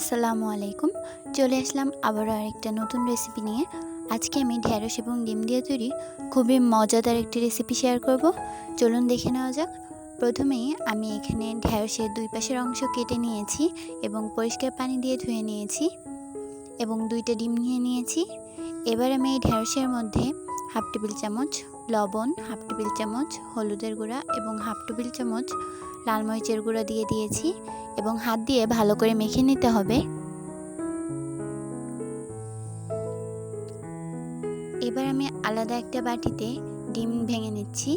আসসালামু আলাইকুম। চলে আসলাম আবারও আরেকটা নতুন রেসিপি নিয়ে। আজকে আমি ঢ্যাঁড়স এবং ডিম দিয়ে তৈরি খুবই মজাদার একটি রেসিপি শেয়ার করব। চলুন দেখে নেওয়া যাক। প্রথমেই আমি এখানে ঢ্যাঁড়সের দুই পাশের অংশ কেটে নিয়েছি এবং পরিষ্কার পানি দিয়ে ধুয়ে নিয়েছি এবং দুইটা ডিম নিয়ে নিয়েছি। এবার আমি এই ঢ্যাঁড়সের মধ্যে হাফ টেবিল চামচ লবণ, হাফ টেবিল চামচ হলুদের গুঁড়া এবং হাফ টেবিল চামচ লাল মরিচের গুঁড়ো দিয়ে দিয়েছি এবং হাত দিয়ে ভালো করে মেখে নিতে হবে। এবার আমি আলাদা একটা বাটিতে ডিম ভেঙে নিচ্ছি।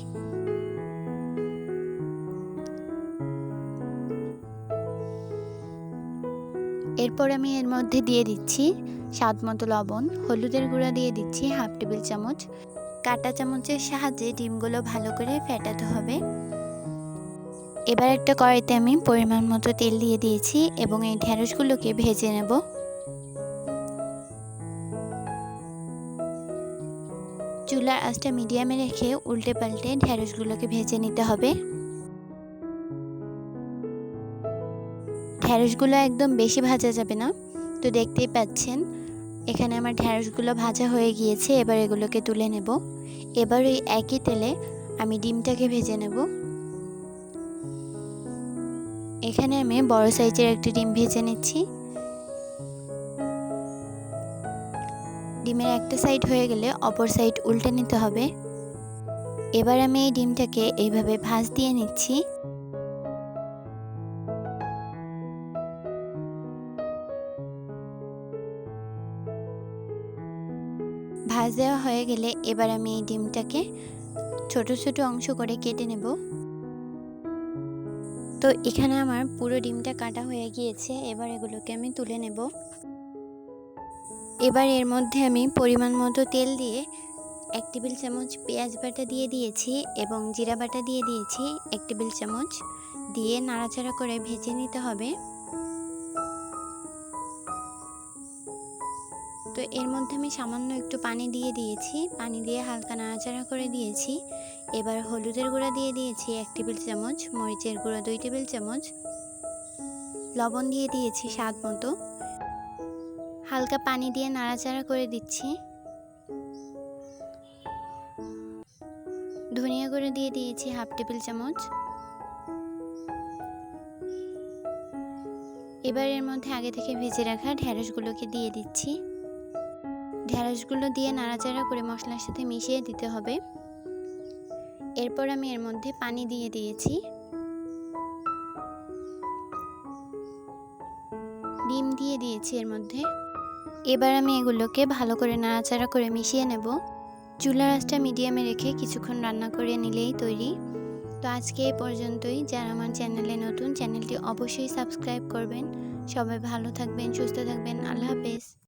এরপর আমি এর মধ্যে দিয়ে দিচ্ছি স্বাদ মতো লবণ, হলুদের গুঁড়া দিয়ে দিচ্ছি হাফ টেবিল চামচ। কাটা চামচের সাহায্যে ডিমগুলো ভালো করে ফেটাতে হবে। এবার একটা কড়াইতে আমি পরিমাণ মতো তেল দিয়ে দিয়েছি এবং এই ঢেঁড়সগুলোকে ভেজে নেব। চুলার আঁচটা মিডিয়ামে রেখে উল্টে পাল্টে ঢেঁড়সগুলোকে ভেজে নিতে হবে। ঢেঁড়সগুলো একদম বেশি ভাজা যাবে না। তো দেখতেই পাচ্ছেন, এখানে আমার ঢেঁড়সগুলো ভাজা হয়ে গিয়েছে, এবার এগুলোকে তুলে নেব। এবার ওই একই তেলে আমি ডিমটাকে ভেজে নেব। এখানে আমি বড় সাইজের একটি ডিম ভেজে নিচ্ছি। ডিমের একটা সাইড হয়ে গেলে অপর সাইড উল্টে নিতে হবে। এবার আমি এই ডিমটাকে এইভাবে ভাজ দিয়ে নিচ্ছি। ভাজ দেওয়া হয়ে গেলে এবার আমি এই ডিমটাকে ছোট ছোট অংশ করে কেটে নেব। তো এখানে আমার পুরো ডিমটা কাটা হয়ে গিয়েছে, এবার এগুলোকে আমি তুলে নেব। এবার এর মধ্যে আমি পরিমাণ মতো তেল দিয়ে এক টেবিল চামচ পেঁয়াজ বাটা দিয়ে দিয়েছি এবং জিরা বাটা দিয়ে দিয়েছি, এক টেবিল চামচ। দিয়ে নাড়াচাড়া করে ভেজে নিতে হবে। তো এর মধ্যে আমি সামান্য একটু পানি দিয়ে দিয়েছি। পানি দিয়ে হালকা নাড়াচাড়া করে দিয়েছি। এবার হলুদের গুঁড়া দিয়ে দিয়েছি এক টেবিল চামচ, মরিচের গুঁড়া দুই টেবিল চামচ। লবণ দিয়ে দিয়েছি স্বাদ মতো। হালকা পানি দিয়ে নাড়াচাড়া করে দিচ্ছি। ধনিয়া গুঁড়ো দিয়ে দিয়েছি হাফ টেবিল চামচ। এবার এর মধ্যে আগে থেকে ভেজে রাখা ঢ্যাঁড়সগুলোকে দিয়ে দিচ্ছি। ঢ্যাঁড়সগুলো দিয়ে নাড়াচাড়া করে মশলার সাথে মিশিয়ে দিতে হবে। এরপর আমি এর মধ্যে পানি দিয়ে দিয়েছি। ডিম দিয়ে দিয়েছি এর মধ্যে। এবার আমি এগুলোকে ভালো করে নাড়াচাড়া করে মিশিয়ে নেব। চুলার আঁচটা মিডিয়ামে রেখে কিছুক্ষণ রান্না করে নিলেই তৈরি। তো আজকে এ পর্যন্তই। যারা আমার চ্যানেলে নতুন, চ্যানেলটি অবশ্যই সাবস্ক্রাইব করবেন। সবাই ভালো থাকবেন, সুস্থ থাকবেন। আল্লাহ হাফেজ।